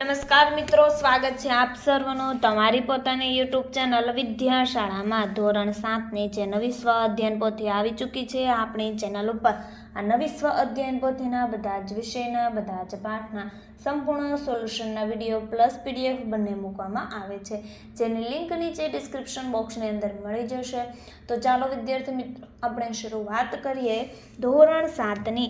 નમસ્કાર મિત્રો, સ્વાગત છે આપ સર્વનું તમારી પોતાની યુટ્યુબ ચેનલ વિદ્યાશાળામાં. ધોરણ સાતની જે નવી સ્વ અધ્યયન પોથી આવી ચૂકી છે આપણી ચેનલ ઉપર. આ નવી સ્વ અધ્યયન પોથીના બધા જ વિષયના, બધા જ પાઠના સંપૂર્ણ સોલ્યુશનના વીડિયો પ્લસ પીડીએફ બંને મૂકવામાં આવે છે. જેની લિંક નીચે ડિસ્ક્રિપ્શન બોક્સની અંદર મળી જશે. તો ચાલો વિદ્યાર્થી મિત્રો, આપણે શરૂઆત કરીએ. ધોરણ સાતની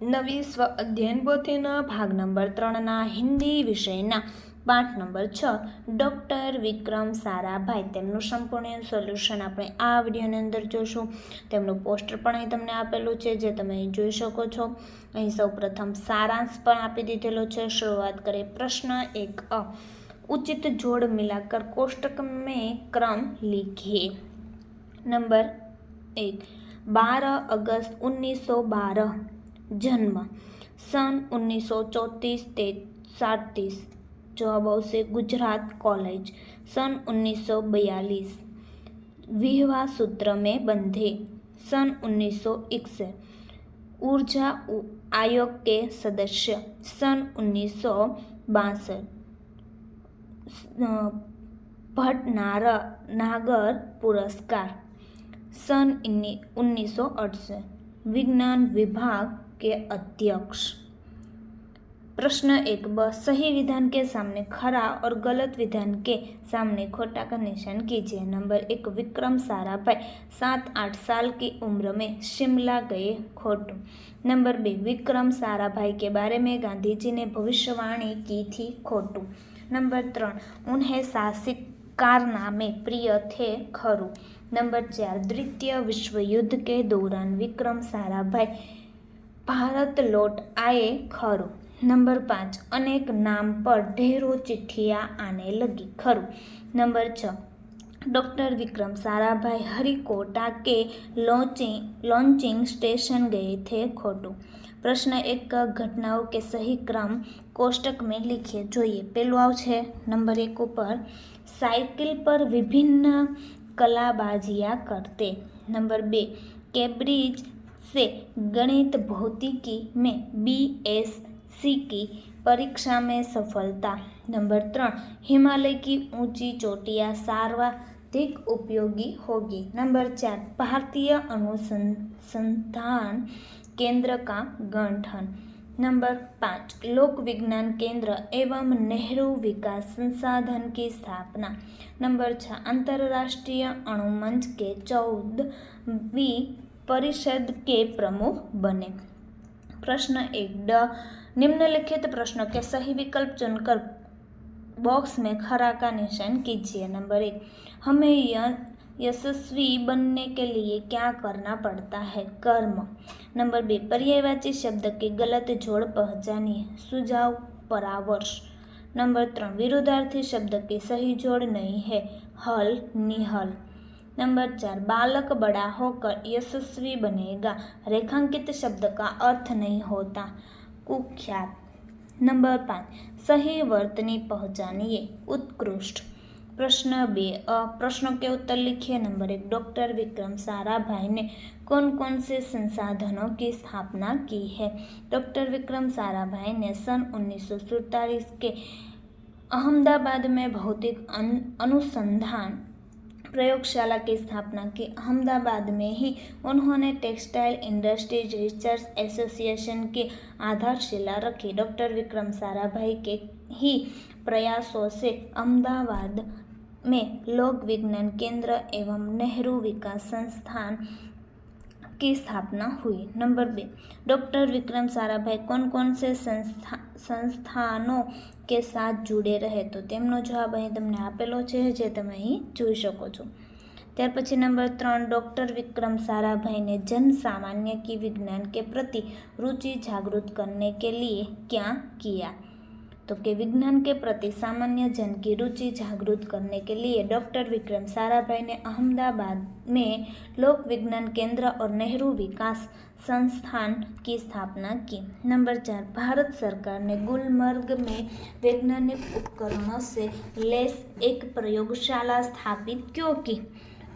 નવી સ્વ અધ્યયન પોથીના ભાગ નંબર ત્રણના હિન્દી વિષયના પાઠ નંબર છ, ડૉક્ટર વિક્રમ સારાભાઈ. તેમનું સંપૂર્ણ સોલ્યુશન આપણે આ વિડીયોની અંદર જોઈશું તેમનું પોસ્ટર પણ અહીં તમને આપેલું છે, જે તમે અહીં જોઈ શકો છો. અહીં સૌપ્રથમ સારાંશ પણ આપી દીધેલો છે. શરૂઆત કરે પ્રશ્ન એક અ. ઉચિત જોડ મિલાકર કોષ્ટક મેં ક્રમ લીખીએ નંબર એક. બાર ઓગસ્ટ ઓગણીસો બાર. जन्म सन उन्नीस सौ चौंतीस ते साड़तीस जवाब આવશે गुजरात कॉलेज सन उन्नीस सौ बयालीस विवाह सूत्र में बंधे सन उन्नीस सौ इकसठ ऊर्जा उ- आयोग के सदस्य सन उन्नीस सौ बासठ भटनार नागर पुरस्कार सन उन्नीस सौ अड़सठ विज्ञान विभाग के अध्यक्ष। प्रश्न एक, ब, सही विधान के सामने खरा और गलत विधान के सामने खोटा का निशान कीजिए। नंबर एक, विक्रम साराभाई, सात, आठ साल की उम्र में शिमला गए खोटू। नंबर बी, विक्रम साराभाई के बारे में गांधी जी ने भविष्यवाणी की थी खोटू। नंबर त्रण, उन्हें साहसिक कारनामे प्रिय थे खरू। नंबर चार, द्वितीय विश्व युद्ध के दौरान विक्रम साराभाई ભારત લોટ આયે ખરું. નંબર પાંચ, અનેક નામ પર ઢેરો ચિઠ્ઠિયા આને લગી ખરું. નંબર છ, ડૉક્ટર વિક્રમ સારાભાઈ હરિકોટા કે લોન્ચિંગ લોન્ચિંગ સ્ટેશન ગયે થે ખોટું. પ્રશ્ન એક, ઘટનાઓ કે સહી ક્રમ કોષ્ટક મેં લીખીએ જોઈએ. પેલું આવશે નંબર એક ઉપર, સાયકલ પર વિભિન્ન કલાબાજીયા કરતે. નંબર બે, કેબ્રિજ से गणित भौतिकी में बी एस सी की परीक्षा में सफलता। नंबर त्रण हिमालय की ऊँची चोटियाँ सर्वाधिक उपयोगी होगी। नंबर चार, भारतीय अनुसंधान केंद्र का गठन। नंबर पाँच, लोक विज्ञान केंद्र एवं नेहरू विकास संसाधन की स्थापना। नंबर छः, अंतर्राष्ट्रीय अणुमंच के चौदहवीं परिषद के प्रमुख बने प्रश्न एक ड निम्नलिखित प्रश्नों के सही विकल्प चुनकर बॉक्स में खरा का निशान कीजिए नंबर एक हमें यह यशस्वी बनने के लिए क्या करना पड़ता है कर्म नंबर बी पर्यायवाची शब्द के गलत जोड़ पहचानिए सुझाव परामर्श नंबर तीन विरोधार्थी शब्द के सही जोड़ नहीं है हल निहल नंबर चार, बालक बड़ा होकर यशस्वी बनेगा। रेखांकित शब्द का अर्थ नहीं होता। कुख्यात। नंबर पाँच, सही वर्तनी पहचानिए। उत्कृष्ट। प्रश्न बे प्रश्नों के उत्तर लिखिए। नंबर एक, डॉक्टर विक्रम साराभाई ने कौन कौन से संसाधनों की स्थापना की है? डॉक्टर विक्रम साराभाई ने सन उन्नीस के अहमदाबाद में भौतिक अन- अनुसंधान प्रयोगशाला की स्थापना की। अहमदाबाद में ही उन्होंने टेक्सटाइल इंडस्ट्रीज़ रिसर्च एसोसिएशन की आधारशिला रखी। डॉक्टर विक्रम साराभाई के ही प्रयासों से अहमदाबाद में लोक विज्ञान केंद्र एवं नेहरू विकास संस्थान की स्थापना हुई नंबर बे डॉक्टर विक्रम साराभाई कौन कौन से संस्था સંસ્થાનો કે સાથ જોડે રહે? તો તેમનો જવાબ અહીં તમને આપેલો છે, જે તમે અહીં જોઈ શકો છો. ત્યાર પછી નંબર ત્રણ, ડૉક્ટર વિક્રમ સારાભાઈને જન સામાન્ય કી વિજ્ઞान के प्रति रुचि जागृत करने के लिए क्या किया तो कि विज्ञान के प्रति सामान्य जन की रुचि जागृत करने के लिए डॉक्टर विक्रम साराभाई ने अहमदाबाद में लोक विज्ञान केंद्र और नेहरू विकास संस्थान की स्थापना की नंबर चार भारत सरकार ने गुलमर्ग में वैज्ञानिक उपकरणों से लेस एक प्रयोगशाला स्थापित क्यों की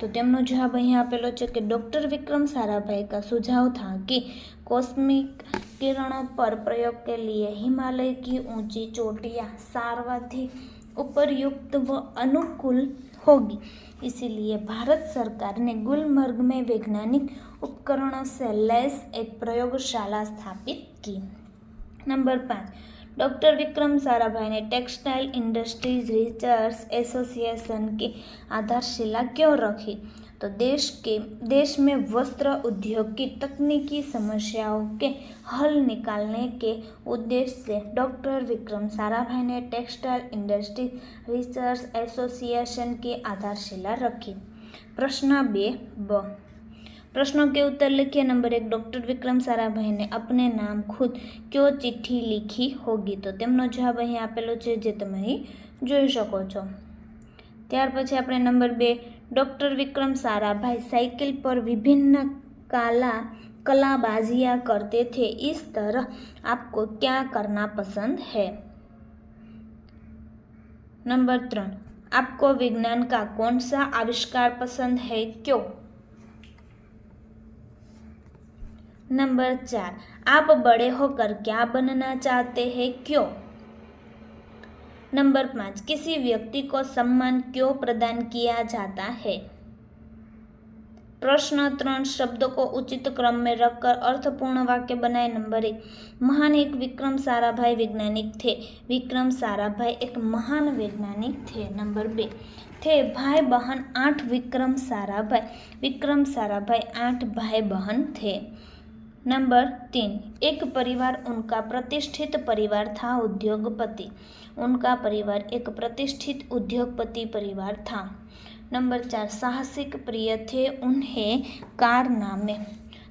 तो તેમનો જવાબ અહીં આપેલો છે કે ડૉક્ટર વિક્રમ સારાભાઈ का सुझाव था कि कॉस्मिक किरणों पर प्रयोग के लिए हिमालय की ऊँची चोटियाँ सर्वाधिक उपयुक्त व अनुकूल होगी इसीलिए भारत सरकार ने गुलमर्ग में वैज्ञानिक उपकरणों से लैस एक प्रयोगशाला स्थापित की नंबर पाँच डॉक्टर विक्रम साराभाई ने टेक्सटाइल इंडस्ट्रीज़ रिसर्च एसोसिएशन की आधारशिला क्यों रखी तो देश के देश में वस्त्र उद्योग की तकनीकी समस्याओं के हल निकालने के उद्देश्य से डॉक्टर विक्रम साराभाई ने टेक्सटाइल इंडस्ट्री रिसर्च एसोसिएशन की आधारशिला रखी प्रश्न बे ब प्रश्नों के उत्तर लिखिए नंबर एक डॉक्टर विक्रम साराभाई ने अपने नाम खुद क्यों चिट्ठी लिखी होगी તો તેમનો જવાબ અહીં આપેલો છે જે તમે અહીં જોઈ શકો છો ત્યાર પછી આપણે નંબર બે डॉक्टर विक्रम साराभाई साइकिल पर विभिन्न काला कलाबाजियाँ करते थे इस तरह आपको क्या करना पसंद है नंबर तीन आपको विज्ञान का कौन सा आविष्कार पसंद है क्यों नंबर चार आप बड़े होकर क्या बनना चाहते हैं क्यों नंबर पाँच, किसी व्यक्ति को सम्मान क्यों प्रदान किया जाता है? प्रश्न त्रण शब्दों को उचित क्रम में रखकर अर्थपूर्ण वाक्य बनाए। नंबर एक, महान एक विक्रम साराभाई वैज्ञानिक थे। विक्रम साराभाई एक महान वैज्ञानिक थे। नंबर बे, थे भाई बहन आठ विक्रम साराभाई विक्रम साराभाई आठ भाई बहन थे। नंबर तीन, एक परिवार उनका प्रतिष्ठित परिवार था, उद्योगपति। उनका परिवार एक प्रतिष्ठित उद्योगपति परिवार था। नंबर चार, साहसिक प्रिय थे उन्हें कारनामे।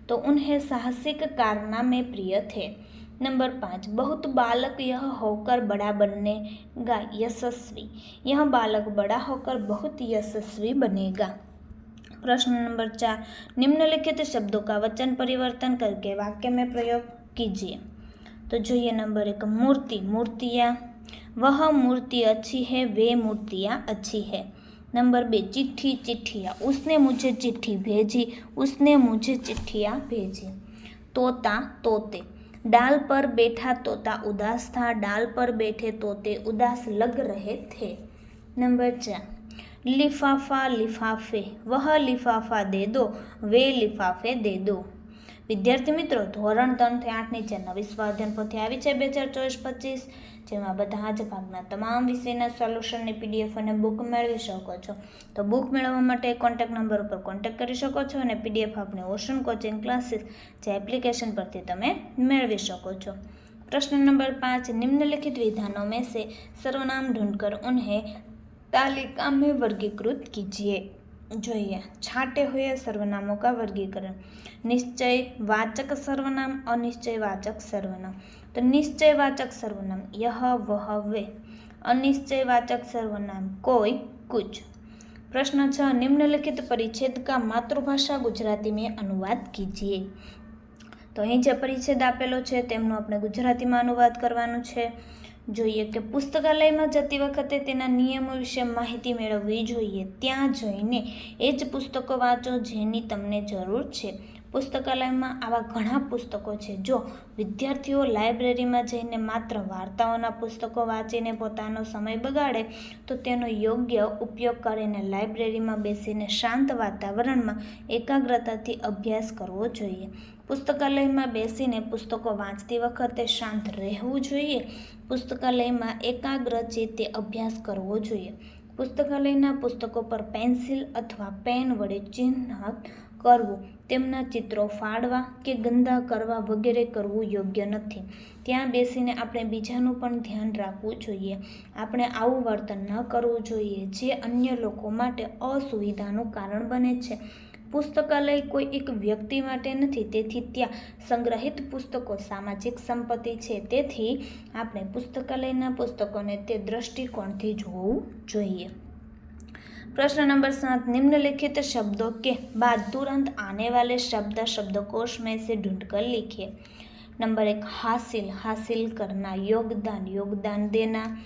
तो उन्हें साहसिक कारनामे प्रिय थे। नंबर पाँच, बहुत बालक यह होकर बड़ा बनेगा यशस्वी। यह बालक बड़ा होकर बहुत यशस्वी बनेगा। प्रश्न नंबर चार, निम्नलिखित शब्दों का वचन परिवर्तन करके वाक्य में प्रयोग कीजिए। तो जो ये नंबर एक, मूर्ति, मूर्तियाँ। वह मूर्ति अच्छी है, वे मूर्तियाँ अच्छी है। नंबर बे, चिट्ठी, चिट्ठिया। उसने मुझे चिट्ठी भेजी, उसने मुझे चिट्ठियाँ भेजी। तोता, तोते। डाल पर बैठा तोता उदास था, डाल पर बैठे तोते उदास लग रहे थे। नंबर चार, लिफाफा, लिफाफे। वह लिफाफा दे दो, वे लिफाफे दे दो। વિદ્યાર્થી મિત્રો, ધોરણ ત્રણથી આઠની જે નવી સ્વાધ્યાન પોથી આવી છે બે હજાર ચોવીસ પચીસ, જેમાં બધા જ ભાગના તમામ વિષયના સોલ્યુશનની પીડીએફ અને બુક મેળવી શકો છો. તો બુક મેળવવા માટે કોન્ટેક્ટ નંબર ઉપર કોન્ટેક્ટ કરી શકો છો અને પીડીએફ આપણે ઓશન કોચિંગ ક્લાસીસ જે એપ્લિકેશન પરથી તમે મેળવી શકો છો. પ્રશ્ન નંબર પાંચ, નિમ્નલિખિત વિધાનો મેં સર્વનામ ઢૂંઢકર ઉન્હે તાલિકા મેં વર્ગીકૃત કીજીએ. જોઈએ. છાંટે હોય સર્વનામો કા વર્ગીકરણ. નિશ્ચય વાચક સર્વનામ, અનિશ્ચય વાચક સર્વનામ. તો નિશ્ચય વાચક સર્વનામ. યહ, વહ, વે. અનિશ્ચય વાચક સર્વનામ. કોઈ કુચ પ્રશ્ન છ, નિમ્નલિખિત પરિચ્છેદ કા માતૃભાષા ગુજરાતી મેં અનુવાદ કીજીએ. તો અહીં જે પરિચ્છેદ આપેલો છે, તેમનો આપણે ગુજરાતીમાં અનુવાદ કરવાનું છે. જોઈએ કે પુસ્તકાલયમાં જતી વખતે તેના નિયમો વિશે માહિતી મેળવવી જોઈએ. ત્યાં જઈને એ જ પુસ્તકો વાંચો જેની તમને જરૂર છે. પુસ્તકાલયમાં આવા ઘણા પુસ્તકો છે. જો વિદ્યાર્થીઓ લાઇબ્રેરીમાં જઈને માત્ર વાર્તાઓના પુસ્તકો વાંચીને પોતાનો સમય બગાડે, તો તેનો યોગ્ય ઉપયોગ કરીને લાઇબ્રેરીમાં બેસીને શાંત વાતાવરણમાં એકાગ્રતાથી અભ્યાસ કરવો જોઈએ. પુસ્તકાલયમાં બેસીને પુસ્તકો વાંચતી વખતે શાંત રહેવું જોઈએ. પુસ્તકાલયમાં એકાગ્ર ચિત્તે અભ્યાસ કરવો જોઈએ. પુસ્તકાલયના પુસ્તકો પર પેન્સિલ અથવા પેન વડે ચિહ્ન કરવું, તેમના ચિત્રો ફાડવા કે ગંદા કરવા વગેરે કરવું યોગ્ય નથી. ત્યાં બેસીને આપણે બીજાનું પણ ધ્યાન રાખવું જોઈએ. આપણે આવું વર્તન ન કરવું જોઈએ જે અન્ય લોકો માટે અસુવિધાનું કારણ બને છે. પુસ્તકાલય કોઈ એક વ્યક્તિ માટે નથી, તેથી ત્યાં સંગ્રહિત પુસ્તકો સામાજિક સંપત્તિ છે. તેથી આપણે પુસ્તકાલયના પુસ્તકોને તે દ્રષ્ટિકોણથી જોવું જોઈએ. प्रश्न नंबर सात, निम्नलिखित शब्दों के बाद तुरंत आने वाले शब्द, शब्दकोश में से ढूंढकर लिखिए। नंबर एक, हासिल हासिल करना, योगदान योगदान देना,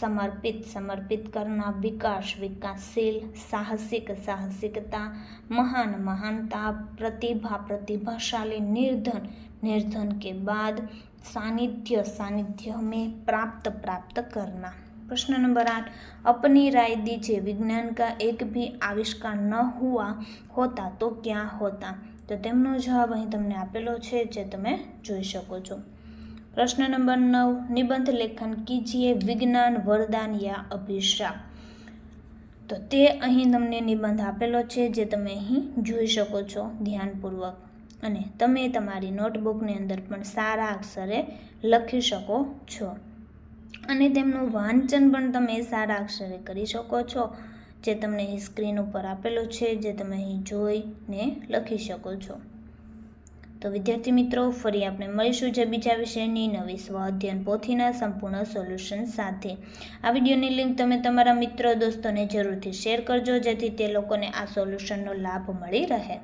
समर्पित समर्पित करना, विकास, विकासशील, साहसिक, साहसिकता, महान, महानता, प्रतिभा, प्रतिभाशाली, निर्धन निर्धन के बाद सानिध्य सानिध्य में प्राप्त प्राप्त करना। प्रश्न नंबर आठ अपनी राय दीजिए विज्ञान का एक भी आविष्कार न हुआ होता तो क्या होता તો તેમનો જવાબ અહીં તમને આપેલો છે જે તમે જોઈ શકો છો પ્રશ્ન નંબર નવ નિબંધ લેખન કીજીએ વિજ્ઞાન વરદાન યા અભિશાપ તો તે અહીં તમને નિબંધ આપેલો છે જે તમે અહીં જોઈ શકો છો ધ્યાનપૂર્વક અને તમે તમારી નોટબુકની અંદર પણ સારા અક્ષરે લખી શકો છો અને તેમનું વાંચન પણ તમે સારા અક્ષરે કરી શકો છો, જે તમને સ્ક્રીન ઉપર આપેલો છે, જે તમે અહીં જોઈને લખી શકો છો. તો વિદ્યાર્થી મિત્રો, ફરી આપણે મળીશું જે બીજા વિષયની નવી સ્વ અધ્યયન પોથીના સંપૂર્ણ સોલ્યુશન સાથે. આ વિડીયોની લિંક તમે તમારા મિત્રો, દોસ્તોને જરૂરથી શેર કરજો, જેથી તે લોકોને આ સોલ્યુશનનો લાભ મળી રહે.